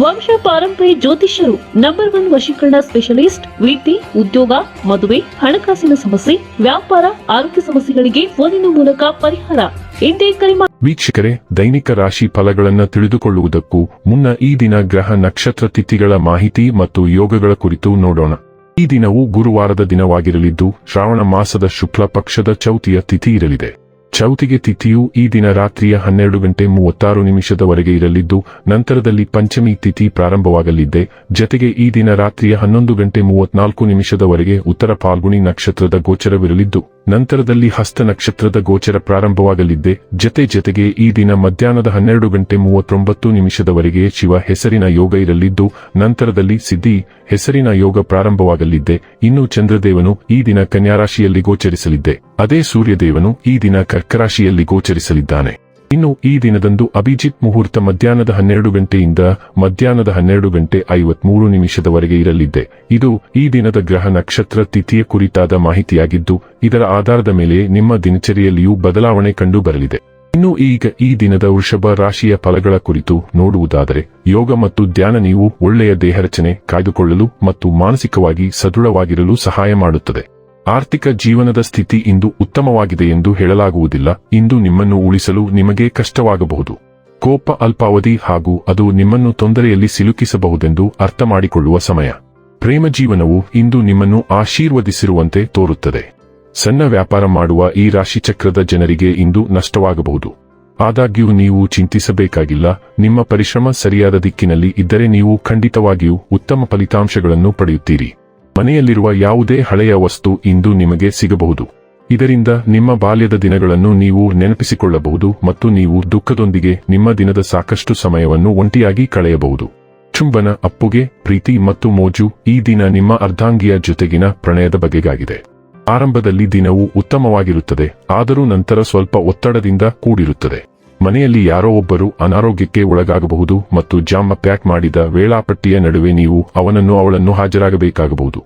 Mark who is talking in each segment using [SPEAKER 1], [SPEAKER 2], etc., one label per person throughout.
[SPEAKER 1] ವಂಶ ಪಾರಂಪರ್ಯ ಜ್ಯೋತಿಷ್ಯರು ನಂಬರ್ ಒನ್ ವಶೀಕರಣ ಸ್ಪೆಷಲಿಸ್ಟ್ ವೃತ್ತಿ ಉದ್ಯೋಗ, ಮದುವೆ, ಹಣಕಾಸಿನ ಸಮಸ್ಯೆ, ವ್ಯಾಪಾರ, ಆರೋಗ್ಯ ಸಮಸ್ಯೆಗಳಿಗೆ ಫೋನಿನ ಮೂಲಕ ಪರಿಹಾರ. ಇಂದೇ ಕರೆ
[SPEAKER 2] ವೀಕ್ಷಕರೇ, ದೈನಿಕ ರಾಶಿ ಫಲಗಳನ್ನು ತಿಳಿದುಕೊಳ್ಳುವುದಕ್ಕೂ ಮುನ್ನ ಈ ದಿನ ಗ್ರಹ ನಕ್ಷತ್ರ ತಿಥಿಗಳ ಮಾಹಿತಿ ಮತ್ತು ಯೋಗಗಳ ಕುರಿತು ನೋಡೋಣ. ಈ ದಿನವು ಗುರುವಾರದ ದಿನವಾಗಿರಲಿದ್ದು, ಶ್ರಾವಣ ಮಾಸದ ಶುಕ್ಲ ಪಕ್ಷದ ಚೌತಿಯ ತಿಥಿ ಇರಲಿದೆ. ಚೌತಿಗೆ ತಿಥಿಯು ಈ ದಿನ ರಾತ್ರಿಯ ಹನ್ನೆರಡು ಗಂಟೆ ಮೂವತ್ತಾರು ನಿಮಿಷದವರೆಗೆ ಇರಲಿದ್ದು, ನಂತರದಲ್ಲಿ ಪಂಚಮಿ ತಿಥಿ ಪ್ರಾರಂಭವಾಗಲಿದೆ. ಜತೆಗೆ ಈ ದಿನ ರಾತ್ರಿಯ ಹನ್ನೊಂದು ಗಂಟೆ ಮೂವತ್ನಾಲ್ಕು ನಿಮಿಷದವರೆಗೆ ಉತ್ತರ ಫಾಲ್ಗುಣಿ ನಕ್ಷತ್ರದ ಗೋಚರವಿರಲಿದ್ದು ನಂತರದಲ್ಲಿ ಹಸ್ತ ನಕ್ಷತ್ರದ ಗೋಚರ ಪ್ರಾರಂಭವಾಗಲಿದ್ದೆ. ಜತೆ ಜತೆಗೆ ಈ ದಿನ ಮಧ್ಯಾಹ್ನದ ಹನ್ನೆರಡು ಗಂಟೆ ಮೂವತ್ತೊಂಬತ್ತು ನಿಮಿಷದವರೆಗೆ ಶಿವ ಹೆಸರಿನ ಯೋಗ ಇರಲಿದ್ದು, ನಂತರದಲ್ಲಿ ಸಿದ್ಧಿ ಹೆಸರಿನ ಯೋಗ ಪ್ರಾರಂಭವಾಗಲಿದ್ದೆ. ಇನ್ನು ಚಂದ್ರದೇವನು ಈ ದಿನ ಕನ್ಯಾರಾಶಿಯಲ್ಲಿ ಗೋಚರಿಸಲಿದ್ದೆ. ಅದೇ ಸೂರ್ಯದೇವನು ಈ ದಿನ ಕರ್ಕರಾಶಿಯಲ್ಲಿ ಗೋಚರಿಸಲಿದ್ದಾನೆ. ಇನ್ನು ಈ ದಿನದಂದು ಅಭಿಜಿತ್ ಮುಹೂರ್ತ ಮಧ್ಯಾಹ್ನದ ಹನ್ನೆರಡು ಗಂಟೆಯಿಂದ ಮಧ್ಯಾಹ್ನದ ಹನ್ನೆರಡು ಗಂಟೆ ಐವತ್ಮೂರು ನಿಮಿಷದವರೆಗೆ ಇರಲಿದೆ. ಇದು ಈ ದಿನದ ಗ್ರಹ ನಕ್ಷತ್ರ ತಿಥಿಯ ಕುರಿತಾದ ಮಾಹಿತಿಯಾಗಿದ್ದು, ಇದರ ಆಧಾರದ ಮೇಲೆ ನಿಮ್ಮ ದಿನಚರಿಯಲ್ಲಿಯೂ ಬದಲಾವಣೆ ಕಂಡು ಬರಲಿದೆ ಇನ್ನು ಈಗ ಈ ದಿನದ ವೃಷಭ ರಾಶಿಯ ಫಲಗಳ ಕುರಿತು ನೋಡುವುದಾದರೆ, ಯೋಗ ಮತ್ತು ಧ್ಯಾನ ನೀವು ಒಳ್ಳೆಯ ದೇಹರಚನೆ, ಕಾಯ್ದುಕೊಳ್ಳಲು ಮತ್ತು ಮಾನಸಿಕವಾಗಿ ಸದೃಢವಾಗಿರಲು ಸಹಾಯ ಮಾಡುತ್ತದೆ. ಆರ್ಥಿಕ ಜೀವನದ ಸ್ಥಿತಿ ಇಂದು ಉತ್ತಮವಾಗಿದೆ ಎಂದು ಹೇಳಲಾಗುವುದಿಲ್ಲ. ಇಂದು ನಿಮ್ಮನ್ನು ಉಳಿಸಲು ನಿಮಗೆ ಕಷ್ಟವಾಗಬಹುದು. ಕೋಪ, ಅಲ್ಪಾವಧಿ ಹಾಗೂ ಅದು ನಿಮ್ಮನ್ನು ತೊಂದರೆಯಲ್ಲಿ ಸಿಲುಕಿಸಬಹುದೆಂದು ಅರ್ಥ ಮಾಡಿಕೊಳ್ಳುವ ಸಮಯ. ಪ್ರೇಮ ಜೀವನವು ಇಂದು ನಿಮ್ಮನ್ನು ಆಶೀರ್ವದಿಸಿರುವಂತೆ ತೋರುತ್ತದೆ. ಸಣ್ಣ ವ್ಯಾಪಾರ ಮಾಡುವ ಈ ರಾಶಿಚಕ್ರದ ಜನರಿಗೆ ಇಂದು ನಷ್ಟವಾಗಬಹುದು. ಆದಾಗ್ಯೂ ನೀವು ಚಿಂತಿಸಬೇಕಾಗಿಲ್ಲ. ನಿಮ್ಮ ಪರಿಶ್ರಮ ಸರಿಯಾದ ದಿಕ್ಕಿನಲ್ಲಿ ಇದ್ದರೆ ನೀವು ಖಂಡಿತವಾಗಿಯೂ ಉತ್ತಮ ಫಲಿತಾಂಶಗಳನ್ನು ಪಡೆಯುತ್ತೀರಿ. ಮನೆಯಲ್ಲಿರುವ ಯಾವುದೇ ಹಳೆಯ ವಸ್ತು ಇಂದು ನಿಮಗೆ ಸಿಗಬಹುದು. ಇದರಿಂದ ನಿಮ್ಮ ಬಾಲ್ಯದ ದಿನಗಳನ್ನು ನೀವು ನೆನಪಿಸಿಕೊಳ್ಳಬಹುದು ಮತ್ತು ನೀವು ದುಃಖದೊಂದಿಗೆ ನಿಮ್ಮ ದಿನದ ಸಾಕಷ್ಟು ಸಮಯವನ್ನು ಒಂಟಿಯಾಗಿ ಕಳೆಯಬಹುದು. ಚುಂಬನ, ಅಪ್ಪುಗೆ, ಪ್ರೀತಿ ಮತ್ತು ಮೋಜು ಈ ದಿನ ನಿಮ್ಮ ಅರ್ಧಾಂಗಿಯ ಜೊತೆಗಿನ ಪ್ರಣಯದ ಬಗೆಗಾಗಿದೆ. ಆರಂಭದಲ್ಲಿ ದಿನವು ಉತ್ತಮವಾಗಿರುತ್ತದೆ, ಆದರೂ ನಂತರ ಸ್ವಲ್ಪ ಒತ್ತಡದಿಂದ ಕೂಡಿರುತ್ತದೆ. ಮನೆಯಲ್ಲಿ ಯಾರೋ ಒಬ್ಬರು ಅನಾರೋಗ್ಯಕ್ಕೆ ಒಳಗಾಗಬಹುದು ಮತ್ತು ಜಾಮ ಪ್ಯಾಕ್ ಮಾಡಿದ ವೇಳಾಪಟ್ಟಿಯ ನಡುವೆ ನೀವು ಅವನನ್ನು ಅವಳನ್ನು ಹಾಜರಾಗಬೇಕಾಗಬಹುದು.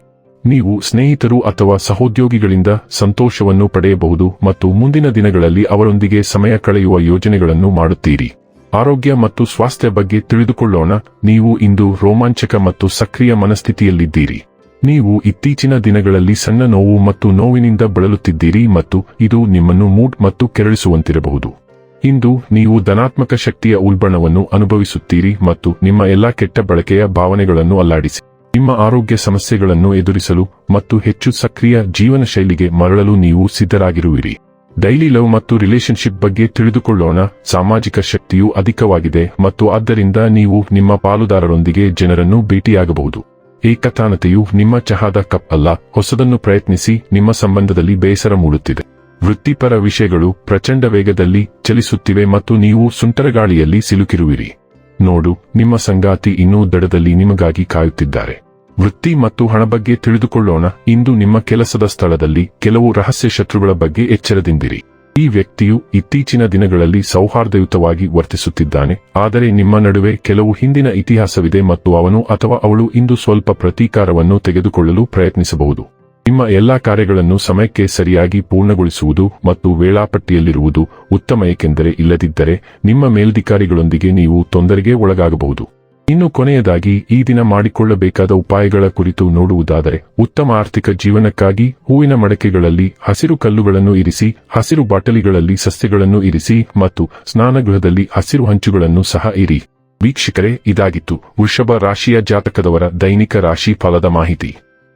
[SPEAKER 2] ನೀವು ಸ್ನೇಹಿತರು ಅಥವಾ ಸಹೋದ್ಯೋಗಿಗಳಿಂದ ಸಂತೋಷವನ್ನು ಪಡೆಯಬಹುದು ಮತ್ತು ಮುಂದಿನ ದಿನಗಳಲ್ಲಿ ಅವರೊಂದಿಗೆ ಸಮಯ ಕಳೆಯುವ ಯೋಜನೆಗಳನ್ನು ಮಾಡುತ್ತೀರಿ. ಆರೋಗ್ಯ ಮತ್ತು ಸ್ವಾಸ್ಥ್ಯ ಬಗ್ಗೆ ತಿಳಿದುಕೊಳ್ಳೋಣ. ನೀವು ಇಂದು ರೋಮಾಂಚಕ ಮತ್ತು ಸಕ್ರಿಯ ಮನಸ್ಥಿತಿಯಲ್ಲಿದ್ದೀರಿ. ನೀವು ಇತ್ತೀಚಿನ ದಿನಗಳಲ್ಲಿ ಸಣ್ಣ ನೋವು ಮತ್ತು ನೋವಿನಿಂದ ಬಳಲುತ್ತಿದ್ದೀರಿ ಮತ್ತು ಇದು ನಿಮ್ಮನ್ನು ಮೂಡ್ ಮತ್ತು ಕೆರಳಿಸುವಂತಿರಬಹುದು. ಇಂದು ನೀವು ಧನಾತ್ಮಕ ಶಕ್ತಿಯ ಉಲ್ಬಣವನ್ನು ಅನುಭವಿಸುತ್ತೀರಿ ಮತ್ತು ನಿಮ್ಮ ಎಲ್ಲಾ ಕೆಟ್ಟ ಬಳಕೆಯ ಭಾವನೆಗಳನ್ನು ಅಲ್ಲಾಡಿಸಿ. ನಿಮ್ಮ ಆರೋಗ್ಯ ಸಮಸ್ಯೆಗಳನ್ನು ಎದುರಿಸಲು ಮತ್ತು ಹೆಚ್ಚು ಸಕ್ರಿಯ ಜೀವನ ಶೈಲಿಗೆ ಮರಳಲು ನೀವು ಸಿದ್ಧರಾಗಿರುವಿರಿ. ಡೈಲಿ ಲವ್ ಮತ್ತು ರಿಲೇಶನ್ಶಿಪ್ ಬಗ್ಗೆ ತಿಳಿದುಕೊಳ್ಳೋಣ. ಸಾಮಾಜಿಕ ಶಕ್ತಿಯು ಅಧಿಕವಾಗಿದೆ ಮತ್ತು ಆದ್ದರಿಂದ ನೀವು ನಿಮ್ಮ ಪಾಲುದಾರರೊಂದಿಗೆ ಜನರನ್ನು ಭೇಟಿಯಾಗಬಹುದು. ಏಕತಾನತೆಯು ನಿಮ್ಮ ಚಹಾದ ಕಪ್ ಅಲ್ಲ, ಹೊಸದನ್ನು ಪ್ರಯತ್ನಿಸಿ, ನಿಮ್ಮ ಸಂಬಂಧದಲ್ಲಿ ಬೇಸರ ಮೂಡುತ್ತಿದೆ. ವೃತ್ತಿಪರ ವಿಷಯಗಳು ಪ್ರಚಂಡ ವೇಗದಲ್ಲಿ ಚಲಿಸುತ್ತಿವೆ ಮತ್ತು ನೀವು ಸುಂಟರಗಾಳಿಯಲ್ಲಿ ಸಿಲುಕಿರುವಿರಿ. ನೋಡು, ನಿಮ್ಮ ಸಂಗಾತಿ ಇನ್ನೂ ದಡದಲ್ಲಿ ನಿಮಗಾಗಿ ಕಾಯುತ್ತಿದ್ದಾರೆ. ವೃತ್ತಿ ಮತ್ತು ಹಣ ಬಗ್ಗೆ ತಿಳಿದುಕೊಳ್ಳೋಣ. ಇಂದು ನಿಮ್ಮ ಕೆಲಸದ ಸ್ಥಳದಲ್ಲಿ ಕೆಲವು ರಹಸ್ಯ ಶತ್ರುಗಳ ಬಗ್ಗೆ ಎಚ್ಚರದಿಂದಿರಿ. ಈ ವ್ಯಕ್ತಿಯು ಇತ್ತೀಚಿನ ದಿನಗಳಲ್ಲಿ ಸೌಹಾರ್ದಯುತವಾಗಿ ವರ್ತಿಸುತ್ತಿದ್ದಾನೆ, ಆದರೆ ನಿಮ್ಮ ನಡುವೆ ಕೆಲವು ಹಿಂದಿನ ಇತಿಹಾಸವಿದೆ ಮತ್ತು ಅವನು ಅಥವಾ ಅವಳು ಇಂದು ಸ್ವಲ್ಪ ಪ್ರತೀಕಾರವನ್ನು ತೆಗೆದುಕೊಳ್ಳಲು ಪ್ರಯತ್ನಿಸಬಹುದು. ನಿಮ್ಮ ಎಲ್ಲಾ ಕಾರ್ಯಗಳನ್ನು ಸಮಯಕ್ಕೆ ಸರಿಯಾಗಿ ಪೂರ್ಣಗೊಳಿಸುವುದು ಮತ್ತು ವೇಳಾಪಟ್ಟಿಯಲ್ಲಿರುವುದು ಉತ್ತಮ, ಏಕೆಂದರೆ ಇಲ್ಲದಿದ್ದರೆ ನಿಮ್ಮ ಮೇಲಧಿಕಾರಿಗಳೊಂದಿಗೆ ನೀವು ತೊಂದರೆಗೆ ಒಳಗಾಗಬಹುದು. ಇನ್ನು ಕೊನೆಯದಾಗಿ, ಈ ದಿನ ಮಾಡಿಕೊಳ್ಳಬೇಕಾದ ಉಪಾಯಗಳ ಕುರಿತು ನೋಡುವುದಾದರೆ, ಉತ್ತಮ ಆರ್ಥಿಕ ಜೀವನಕ್ಕಾಗಿ ಹೂವಿನ ಮಡಕೆಗಳಲ್ಲಿ ಹಸಿರು ಕಲ್ಲುಗಳನ್ನು ಇರಿಸಿ, ಹಸಿರು ಬಾಟಲಿಗಳಲ್ಲಿ ಸಸ್ಯಗಳನ್ನು ಇರಿಸಿ ಮತ್ತು ಸ್ನಾನಗೃಹದಲ್ಲಿ ಹಸಿರು ಹಂಚುಗಳನ್ನು ಸಹ ಇರಿ. ವೀಕ್ಷಕರೇ, ಇದಾಗಿತ್ತು ವೃಷಭ ರಾಶಿಯ ಜಾತಕದವರ ದೈನಿಕ ರಾಶಿ ಫಲದ ಮಾಹಿತಿ.